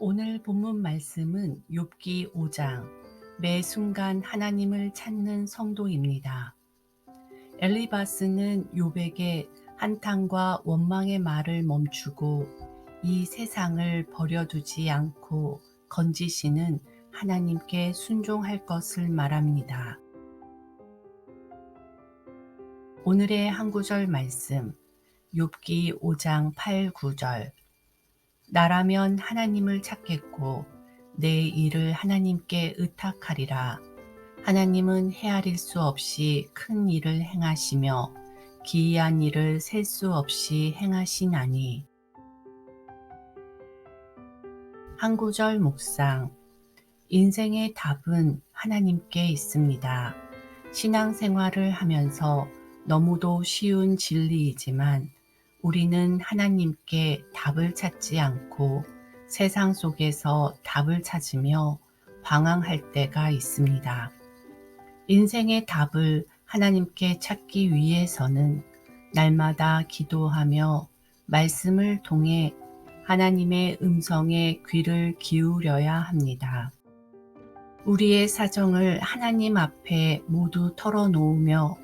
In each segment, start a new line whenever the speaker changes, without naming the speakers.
오늘 본문 말씀은 욥기 5장 매 순간 하나님을 찾는 성도입니다. 엘리바스는 욥에게 한탄과 원망의 말을 멈추고 이 세상을 버려두지 않고 건지시는 하나님께 순종할 것을 말합니다. 오늘의 한 구절 말씀 욥기 5장 8, 9절 나라면 하나님을 찾겠고 내 일을 하나님께 의탁하리라. 하나님은 헤아릴 수 없이 큰 일을 행하시며 기이한 일을 셀 수 없이 행하시나니. 한 구절 묵상. 인생의 답은 하나님께 있습니다. 신앙생활을 하면서 너무도 쉬운 진리이지만 우리는 하나님께 답을 찾지 않고 세상 속에서 답을 찾으며 방황할 때가 있습니다. 인생의 답을 하나님께 찾기 위해서는 날마다 기도하며 말씀을 통해 하나님의 음성에 귀를 기울여야 합니다. 우리의 사정을 하나님 앞에 모두 털어놓으며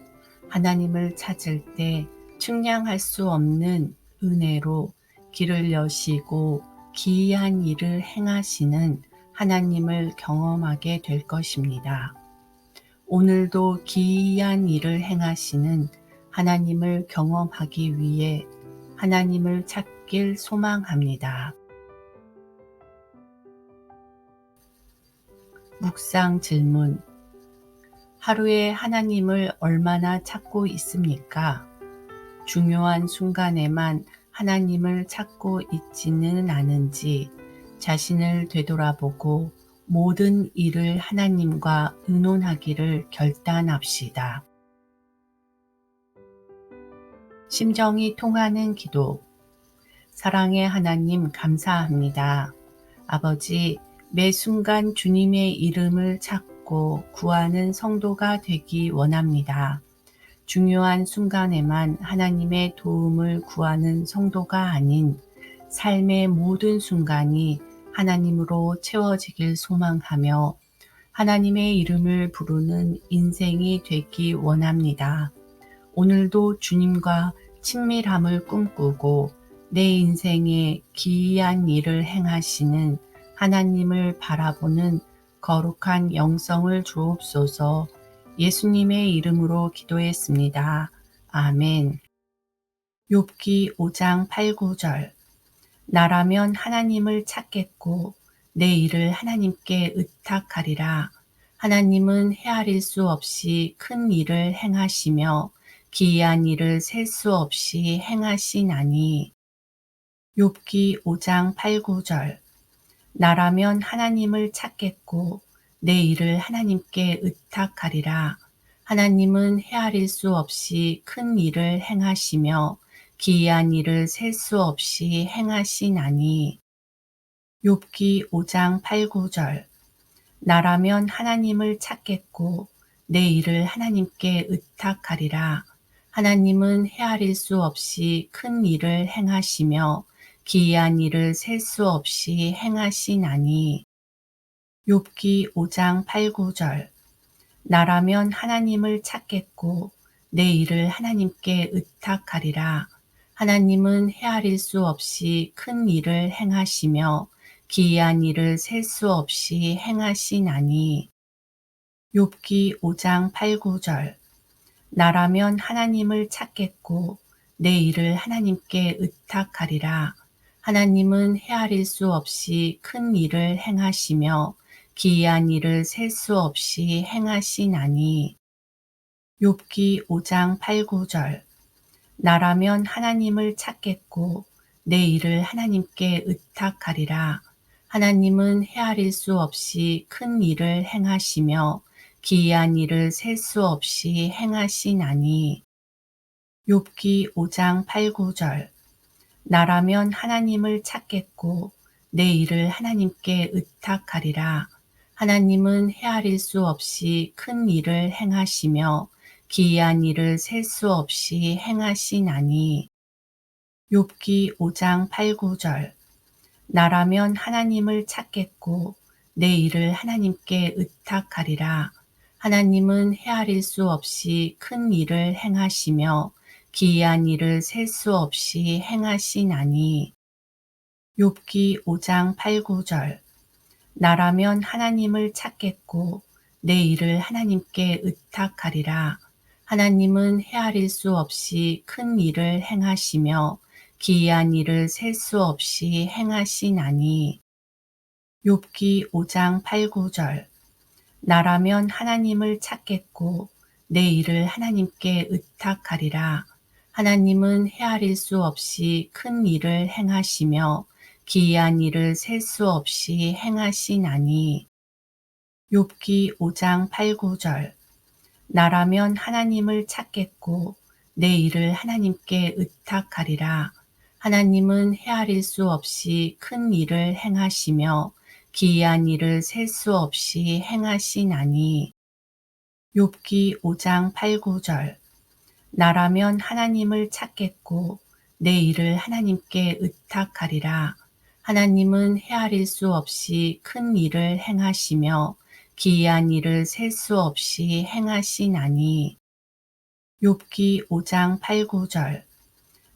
하나님을 찾을 때 측량할 수 없는 은혜로 길을 여시고 기이한 일을 행하시는 하나님을 경험하게 될 것입니다. 오늘도 기이한 일을 행하시는 하나님을 경험하기 위해 하나님을 찾길 소망합니다. 묵상 질문. 하루에 하나님을 얼마나 찾고 있습니까? 중요한 순간에만 하나님을 찾고 있지는 않은지 자신을 되돌아보고 모든 일을 하나님과 의논하기를 결단합시다. 심정이 통하는 기도. 사랑의 하나님 감사합니다. 아버지, 매 순간 주님의 이름을 찾고 구하는 성도가 되기 원합니다. 중요한 순간에만 하나님의 도움을 구하는 성도가 아닌 삶의 모든 순간이 하나님으로 채워지길 소망하며 하나님의 이름을 부르는 인생이 되기 원합니다. 오늘도 주님과 친밀함을 꿈꾸고 내 인생에 기이한 일을 행하시는 하나님을 바라보는 거룩한 영성을 주옵소서 예수님의 이름으로 기도했습니다. 아멘. 욥기 5장 8, 9절 나라면 하나님을 찾겠고 내 일을 하나님께 의탁하리라. 하나님은 헤아릴 수 없이 큰 일을 행하시며 기이한 일을 셀 수 없이 행하시나니. 욥기 5장 8, 9절 나라면 하나님을 찾겠고 내 일을 하나님께 의탁하리라. 하나님은 헤아릴 수 없이 큰 일을 행하시며 기이한 일을 셀 수 없이 행하시나니. 욥기 5장 8, 9절 나라면 하나님을 찾겠고 내 일을 하나님께 의탁하리라. 하나님은 헤아릴 수 없이 큰 일을 행하시며 기이한 일을 셀 수 없이 행하시나니. 욥기 5장 8, 9절 나라면 하나님을 찾겠고 내 일을 하나님께 의탁하리라. 하나님은 헤아릴 수 없이 큰 일을 행하시며 기이한 일을 셀 수 없이 행하시나니. 욥기 5장 8, 9절 나라면 하나님을 찾겠고 내 일을 하나님께 의탁하리라. 하나님은 헤아릴 수 없이 큰 일을 행하시며 기이한 일을 셀 수 없이 행하시나니. 욥기 5장 8, 9절. 나라면 하나님을 찾겠고 내 일을 하나님께 의탁하리라. 하나님은 헤아릴 수 없이 큰 일을 행하시며 기이한 일을 셀 수 없이 행하시나니. 욥기 5장 8, 9절. 나라면 하나님을 찾겠고 내 일을 하나님께 의탁하리라 하나님은 헤아릴 수 없이 큰 일을 행하시며 기이한 일을 셀 수 없이 행하시나니 욥기 5장 8, 9절 나라면 하나님을 찾겠고 내 일을 하나님께 의탁하리라. 하나님은 헤아릴 수 없이 큰 일을 행하시며 기이한 일을 셀 수 없이 행하시나니. 욥기 5장 8, 9절 나라면 하나님을 찾겠고 내 일을 하나님께 의탁하리라. 하나님은 헤아릴 수 없이 큰 일을 행하시며 기이한 일을 셀 수 없이 행하시나니. 욥기 5장 8, 9절 나라면 하나님을 찾겠고 내 일을 하나님께 의탁하리라. 하나님은 헤아릴 수 없이 큰 일을 행하시며 기이한 일을 셀 수 없이 행하시나니. 욥기 5장 8, 9절 나라면 하나님을 찾겠고 내 일을 하나님께 의탁하리라. 하나님은 헤아릴 수 없이 큰 일을 행하시며 기이한 일을 셀 수 없이 행하시나니. 욥기 5장 8, 9절 나라면 하나님을 찾겠고 내 일을 하나님께 의탁하리라. 하나님은 헤아릴 수 없이 큰 일을 행하시며 기이한 일을 셀 수 없이 행하시나니. 욥기 5장 8, 9절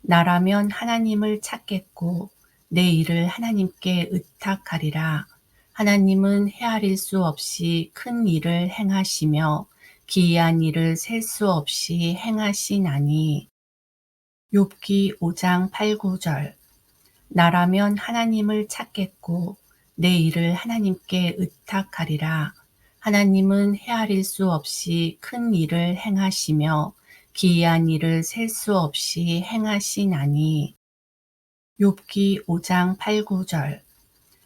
나라면 하나님을 찾겠고 내 일을 하나님께 의탁하리라. 하나님은 헤아릴 수 없이 큰 일을 행하시며 기이한 일을 셀 수 없이 행하시나니. 욥기 5장 8, 9절 나라면 하나님을 찾겠고 내 일을 하나님께 의탁하리라. 하나님은 헤아릴 수 없이 큰 일을 행하시며 기이한 일을 셀 수 없이 행하시나니. 욥기 5장 8, 9절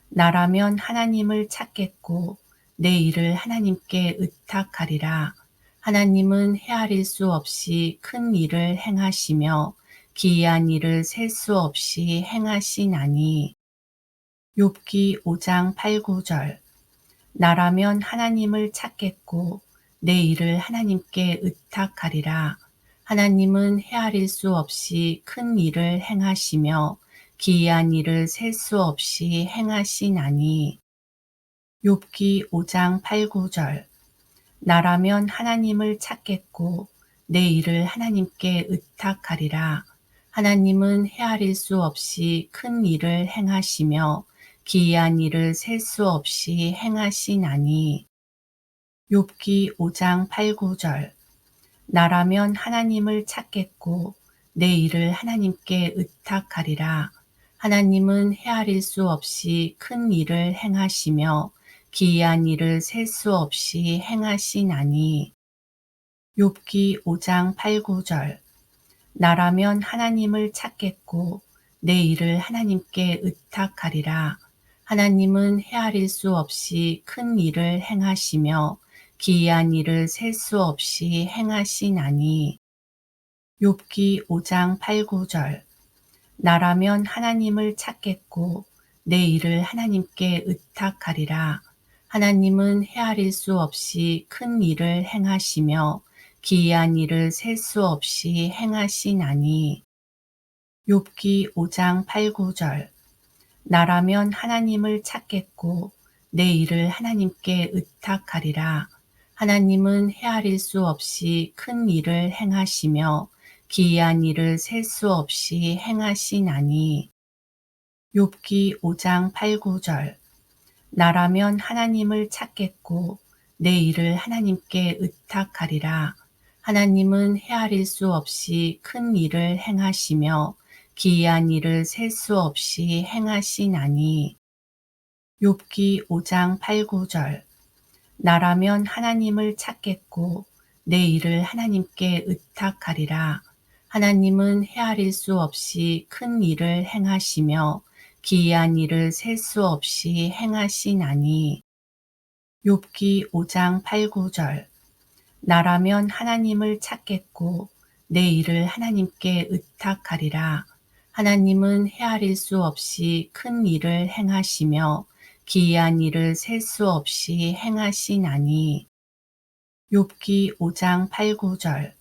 나라면 하나님을 찾겠고 내 일을 하나님께 의탁하리라. 하나님은 헤아릴 수 없이 큰 일을 행하시며 기이한 일을 셀 수 없이 행하시나니. 욥기 5장 8, 9절 나라면 하나님을 찾겠고 내 일을 하나님께 의탁하리라. 하나님은 헤아릴 수 없이 큰 일을 행하시며 기이한 일을 셀 수 없이 행하시나니. 욥기 5장 8, 9절 나라면 하나님을 찾겠고 내 일을 하나님께 의탁하리라. 하나님은 헤아릴 수 없이 큰 일을 행하시며 기이한 일을 셀 수 없이 행하시나니. 욥기 5장 8, 9절 나라면 하나님을 찾겠고 내 일을 하나님께 의탁하리라. 하나님은 헤아릴 수 없이 큰 일을 행하시며 기이한 일을 셀 수 없이 행하시나니. 욥기 5장 8, 9절 나라면 하나님을 찾겠고 내 일을 하나님께 의탁하리라. 하나님은 헤아릴 수 없이 큰 일을 행하시며 기이한 일을 셀 수 없이 행하시나니. 욥기 5장 8, 9절 나라면 하나님을 찾겠고 내 일을 하나님께 의탁하리라. 하나님은 헤아릴 수 없이 큰 일을 행하시며 기이한 일을 셀 수 없이 행하시나니. 욥기 5장 8, 9절 나라면 하나님을 찾겠고 내 일을 하나님께 의탁하리라. 하나님은 헤아릴 수 없이 큰 일을 행하시며 기이한 일을 셀 수 없이 행하시나니. 욥기 5장 8, 9절 나라면 하나님을 찾겠고 내 일을 하나님께 의탁하리라. 하나님은 헤아릴 수 없이 큰 일을 행하시며 기이한 일을 셀 수 없이 행하시나니. 욥기 5장 8, 9절 나라면 하나님을 찾겠고 내 일을 하나님께 의탁하리라. 하나님은 헤아릴 수 없이 큰 일을 행하시며 기이한 일을 셀 수 없이 행하시나니. 욥기 5장 8, 9절 나라면 하나님을 찾겠고 내 일을 하나님께 의탁하리라. 하나님은 헤아릴 수 없이 큰 일을 행하시며 기이한 일을 셀 수 없이 행하시나니. 욥기 5장 8, 9절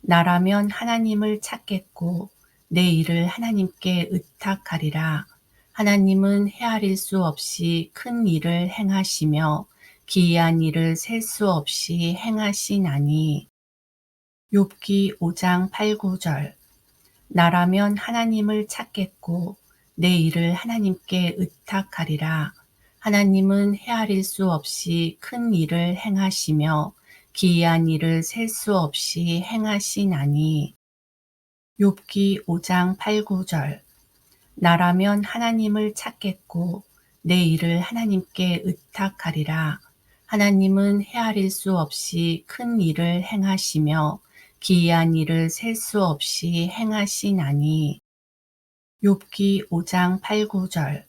나라면 하나님을 찾겠고 내 일을 하나님께 의탁하리라. 하나님은 헤아릴 수 없이 큰 일을 행하시며 기이한 일을 셀 수 없이 행하시나니 욥기 5장 8, 9절 나라면 하나님을 찾겠고 내 일을 하나님께 의탁하리라. 하나님은 헤아릴 수 없이 큰 일을 행하시며 기이한 일을 셀 수 없이 행하시나니 욥기 5장 8, 9절 나라면 하나님을 찾겠고 내 일을 하나님께 의탁하리라. 하나님은 헤아릴 수 없이 큰 일을 행하시며 기이한 일을 셀 수 없이 행하시나니. 욥기 5장 8, 9절.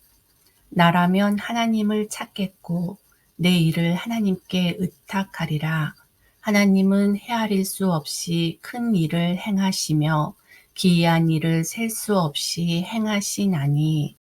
나라면 하나님을 찾겠고 내 일을 하나님께 의탁하리라. 하나님은 헤아릴 수 없이 큰 일을 행하시며 기이한 일을 셀 수 없이 행하시나니